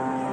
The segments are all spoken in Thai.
ก่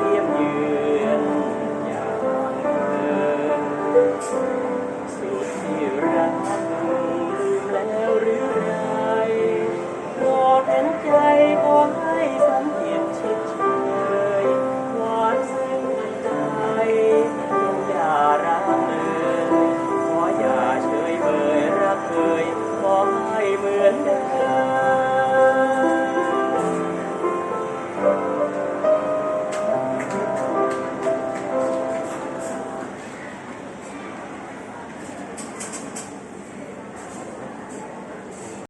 ยืนอย่างเดิมสุดที่รักลืมแล้วหรือไรรอเห็นใจขอให้สัญ